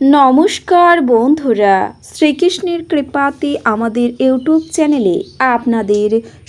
নমস্কার বন্ধুরা, শ্রীকৃষ্ণের কৃপাতে আমাদের ইউটিউব চ্যানেলে আপনাদের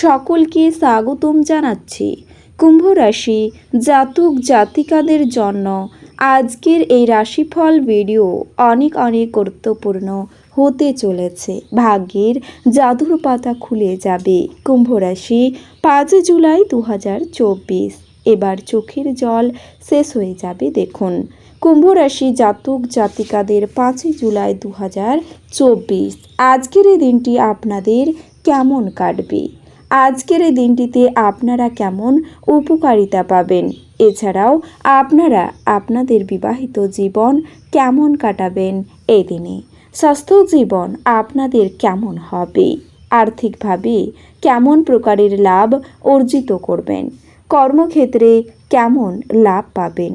সকলকে স্বাগতম জানাচ্ছি। কুম্ভ রাশি জাতক জাতিকাদের জন্য আজকের এই রাশিফল ভিডিও অনেক অনেক গুরুত্বপূর্ণ হতে চলেছে। ভাগ্যের জাদুর পাতা খুলে যাবে কুম্ভ রাশি পাঁচ জুলাই দু হাজার চব্বিশ। এবার চোখের জল শেষ হয়ে যাবে দেখুন। কুম্ভ রাশি জাতক জাতিকাদের পাঁচই জুলাই দু হাজার চব্বিশ। আজকের এই দিনটি আপনাদের কেমন কাটবে? আজকের এই দিনটিতে আপনারা কেমন উপকারিতা পাবেন? এছাড়াও আপনারা আপনাদের বিবাহিত জীবন কেমন কাটাবেন এই দিনে? স্বাস্থ্য জীবন আপনাদের কেমন হবে? আর্থিকভাবে কেমন প্রকারের লাভ অর্জিত করবেন? কর্মক্ষেত্রে কেমন লাভ পাবেন?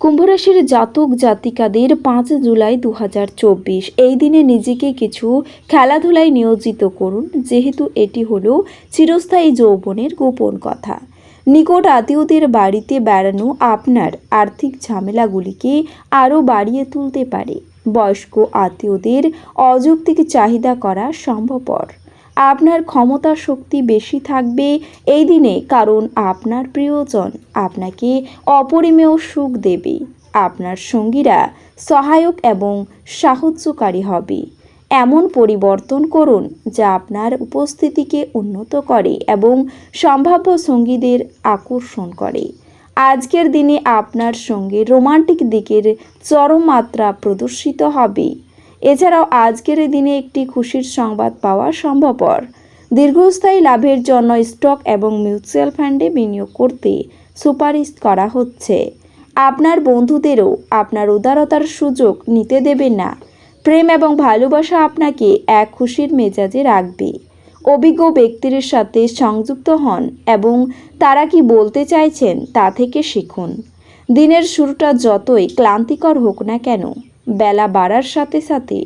কুম্ভরাশির জাতক জাতিকাদের পাঁচ জুলাই দু হাজার চব্বিশ। এই দিনে নিজেকে কিছু খেলাধুলায় নিয়োজিত করুন, যেহেতু এটি হলো চিরস্থায়ী যৌবনের গোপন কথা। নিকট আত্মীয়দের বাড়িতে বেড়ানো আপনার আর্থিক ঝামেলাগুলিকে আরও বাড়িয়ে তুলতে পারে। বয়স্ক আত্মীয়দের অযৌক্তিক চাহিদা করা সম্ভবপর। আপনার ক্ষমতা শক্তি বেশি থাকবে এই দিনে, কারণ আপনার প্রিয়জন আপনাকে অপরিমেয় সুখ দেবে। আপনার সঙ্গীরা সহায়ক এবং সাহায্যকারী হবে। এমন পরিবর্তন করুন যা আপনার উপস্থিতিকে উন্নত করে এবং সম্ভাব্য সঙ্গীদের আকর্ষণ করে। আজকের দিনে আপনার সঙ্গে রোমান্টিক দিকের চরম মাত্রা প্রদর্শিত হবে। এছাড়াও আজকের দিনে একটি খুশির সংবাদ পাওয়া সম্ভবপর। দীর্ঘস্থায়ী লাভের জন্য স্টক এবং মিউচুয়াল ফান্ডে বিনিয়োগ করতে সুপারিশ করা হচ্ছে। আপনার বন্ধুদেরও আপনার উদারতার সুযোগ নিতে দেবেন না। প্রেম এবং ভালোবাসা আপনাকে এক খুশির মেজাজে রাখবে। অভিজ্ঞ ব্যক্তির সাথে সংযুক্ত হন এবং তারা কি বলতে চাইছেন তা থেকে শিখুন। দিনের শুরুটা যতই ক্লান্তিকর হোক না কেন বেলা বাড়ার সাথে সাথে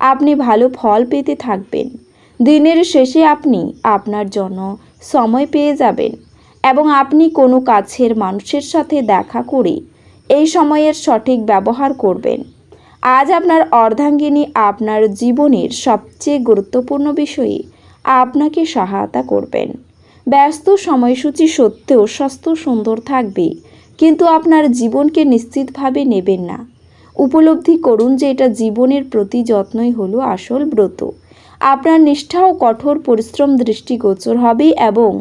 আপনি ভালো ফল পেতে থাকবেন। দিনের শেষে আপনি আপনার জন্য সময় পেয়ে যাবেন এবং আপনি কোনো কাছের মানুষের সাথে দেখা করে এই সময়ের সঠিক ব্যবহার করবেন। আজ আপনার অর্ধাঙ্গিনী আপনার জীবনের সবচেয়ে গুরুত্বপূর্ণ বিষয়ে আপনাকে সহায়তা করবেন। ব্যস্ত সময়সূচি সত্ত্বেও স্বাস্থ্য সুন্দর থাকবে, কিন্তু আপনার জীবনকে নিশ্চিতভাবে নেবেন না। উপলব্ধি করুন যে এটা জীবনের প্রতি যত্নই হলো আসল ব্রত। আপনার নিষ্ঠা ও কঠোর পরিশ্রম দৃষ্টিগোচর হবে এবং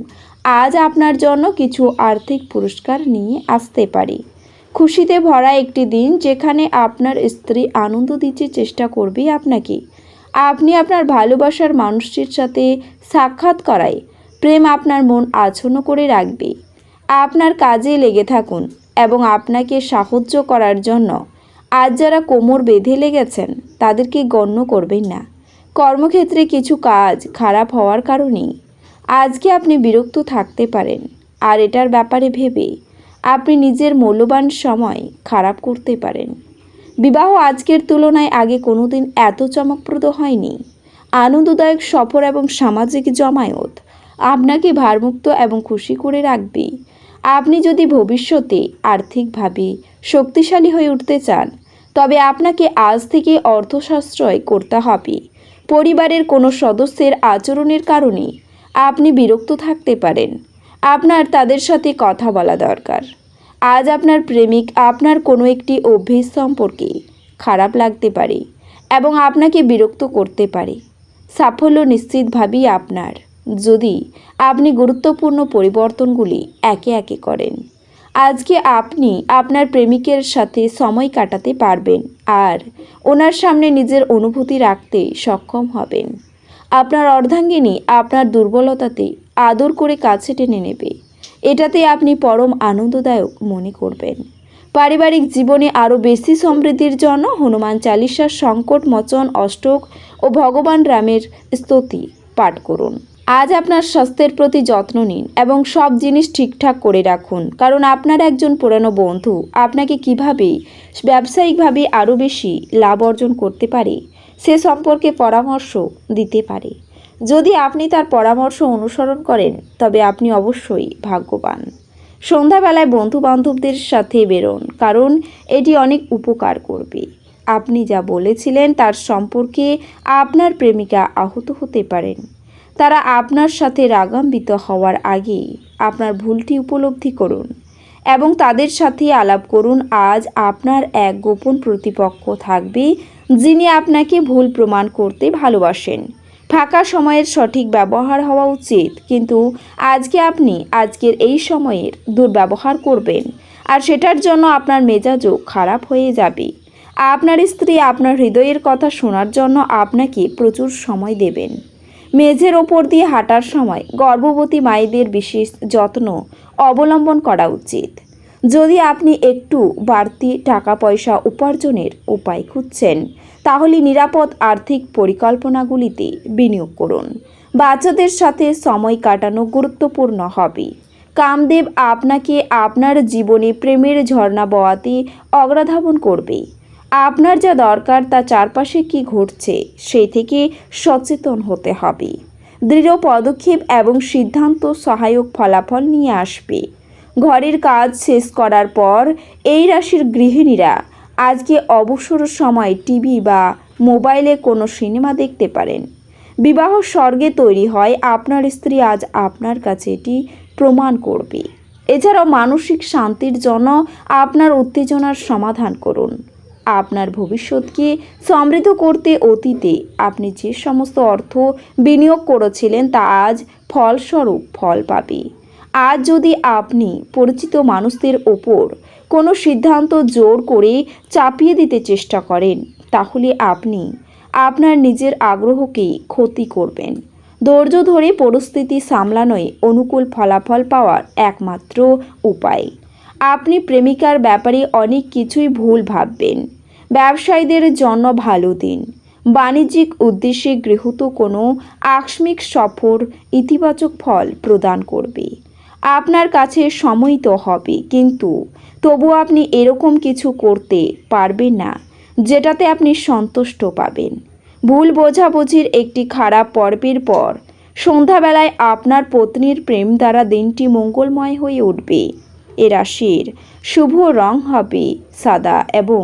আজ আপনার জন্য কিছু আর্থিক পুরস্কার নিয়ে আসতে পারে। খুশিতে ভরা একটি দিন যেখানে আপনার স্ত্রী আনন্দ দিতে চেষ্টা করবে আপনাকে। আপনি আপনার ভালোবাসার মানুষটির সাথে সাক্ষাৎ করায় প্রেম আপনার মন আছন্ন করে রাখবে। আপনার কাজে লেগে থাকুন এবং আপনাকে সাহায্য করার জন্য আজ যারা কোমর বেঁধে লেগেছেন, তাদেরকে গণ্য করবেন না। কর্মক্ষেত্রে কিছু কাজ খারাপ হওয়ার কারণেই। আজকে আপনি বিরক্ত থাকতে পারেন, আর এটার ব্যাপারে ভেবে আপনি নিজের মূল্যবান সময় খারাপ করতে পারেন। বিবাহ আজকের তুলনায় আগে কোনোদিন এত চমকপ্রদ হয়নি। আনন্দদায়ক সফর এবং সামাজিক জমায়েত আপনাকে ভারমুক্ত এবং খুশি করে রাখবে। আপনি যদি ভবিষ্যতে আর্থিকভাবে শক্তিশালী হয়ে উঠতে চান তবে আপনাকে আজ থেকে অর্থ সাশ্রয় করতে হবে। পরিবারের কোনো সদস্যের আচরণের কারণে আপনি বিরক্ত থাকতে পারেন। আপনার তাদের সাথে কথা বলা দরকার। আজ আপনার প্রেমিক আপনার কোনো একটি অভ্যেস সম্পর্কে খারাপ লাগতে পারে এবং আপনাকে বিরক্ত করতে পারে। সাফল্য নিশ্চিতভাবেই আপনার, যদি আপনি গুরুত্বপূর্ণ পরিবর্তনগুলি একে একে করেন। আজকে আপনি আপনার প্রেমিকের সাথে সময় কাটাতে পারবেন আর ওনার সামনে নিজের অনুভূতি রাখতে সক্ষম হবেন। আপনার অর্ধাঙ্গিনী আপনার দুর্বলতাতে আদর করে কাছে টেনে নেবে। এটাতে আপনি পরম আনন্দদায়ক মনে করবেন। পারিবারিক জীবনে আরও বেশি সমৃদ্ধির জন্য হনুমান চালিসার সংকট, মোচন, অষ্টক ও ভগবান রামের স্তুতি পাঠ করুন। আজ আপনার স্বাস্থ্যের প্রতি যত্ন নিন এবং সব জিনিস ঠিকঠাক করে রাখুন। কারণ আপনার একজন পুরানো বন্ধু আপনাকে কীভাবে, ব্যবসায়িকভাবে আরও বেশি লাভ অর্জন করতে পারে, সে সম্পর্কে পরামর্শ দিতে পারে। যদি আপনি তার পরামর্শ অনুসরণ করেন, তবে আপনি অবশ্যই ভাগ্যবান। সন্ধ্যাবেলায় বন্ধু বান্ধবদের সাথে বেরোন, কারণ এটি অনেক উপকার করবে। আপনি যা বলেছিলেন তার সম্পর্কে আপনার প্রেমিকা আহত হতে পারেন। তারা আপনার সাথে রাগান্বিত হওয়ার আগে আপনার ভুলটি উপলব্ধি করুন এবং তাদের সাথে আলাপ করুন। আজ আপনার এক গোপন প্রতিপক্ষ থাকবে, যিনি আপনাকে ভুল প্রমাণ করতে ভালোবাসেন। ফাঁকা সময়ের সঠিক ব্যবহার হওয়া উচিত, কিন্তু আজকে আপনি আজকের এই সময়ের দুর্ব্যবহার করবেন আর সেটার জন্য আপনার মেজাজও খারাপ হয়ে যাবে। আপনার স্ত্রী আপনার হৃদয়ের কথা শোনার জন্য আপনাকে প্রচুর সময় দেবেন। মেঝের ওপর দিয়ে হাঁটার সময় গর্ভবতী মায়েদের বিশেষ যত্ন অবলম্বন করা উচিত। যদি আপনি একটু বাড়তি টাকা পয়সা উপার্জনের উপায় খুঁজছেন, তাহলে নিরাপদ আর্থিক পরিকল্পনাগুলিতে বিনিয়োগ করুন। বাচ্চাদের সাথে সময় কাটানো গুরুত্বপূর্ণ হবে। কামদেব আপনাকে আপনার জীবনে প্রেমের ঝর্ণা বওয়াতে অগ্রাধাবন করবে। আপনার যা দরকার তা চারপাশে কি ঘটছে, সেই থেকে সচেতন হতে হবে। দৃঢ় পদক্ষেপ এবং সিদ্ধান্ত সহায়ক ফলাফল নিয়ে আসবে। ঘরের কাজ শেষ করার পর এই রাশির গৃহিণীরা আজকে অবসর সময় টিভি বা মোবাইলে কোনো সিনেমা দেখতে পারেন। বিবাহ স্বর্গে তৈরি হয়, আপনার স্ত্রী আজ আপনার কাছে এটি প্রমাণ করবে। এছাড়াও মানসিক শান্তির জন্য আপনার উত্তেজনার সমাধান করুন। আপনার ভবিষ্যৎকে সমৃদ্ধ করতে অতীতে আপনি যে সমস্ত অর্থ বিনিয়োগ করেছিলেন তা আজ ফলস্বরূপ ফল পাবে। আজ যদি আপনি পরিচিত মানুষদের ওপর কোনো সিদ্ধান্ত জোর করে চাপিয়ে দিতে চেষ্টা করেন, তাহলে আপনি আপনার নিজের আগ্রহকেই ক্ষতি করবেন। ধৈর্য ধরে পরিস্থিতি সামলানোই অনুকূল ফলাফল পাওয়ার একমাত্র উপায়। আপনি প্রেমিকার ব্যাপারে অনেক কিছুই ভুল ভাববেন। ব্যবসায়ীদের জন্য ভালো দিন। বাণিজ্যিক উদ্দেশ্যে গৃহীত কোনো আকস্মিক সফর ইতিবাচক ফল প্রদান করবে। আপনার কাছে সময় তো হবে, কিন্তু তবু আপনি এরকম কিছু করতে পারবেন না, যেটাতে আপনি সন্তুষ্ট পাবেন। ভুল বোঝাবুঝির একটি খারাপ পর্বের পর সন্ধ্যাবেলায় আপনার পত্নীর প্রেম দ্বারা দিনটি মঙ্গলময় হয়ে উঠবে। এ রাশির শুভ রং হবে সাদা এবং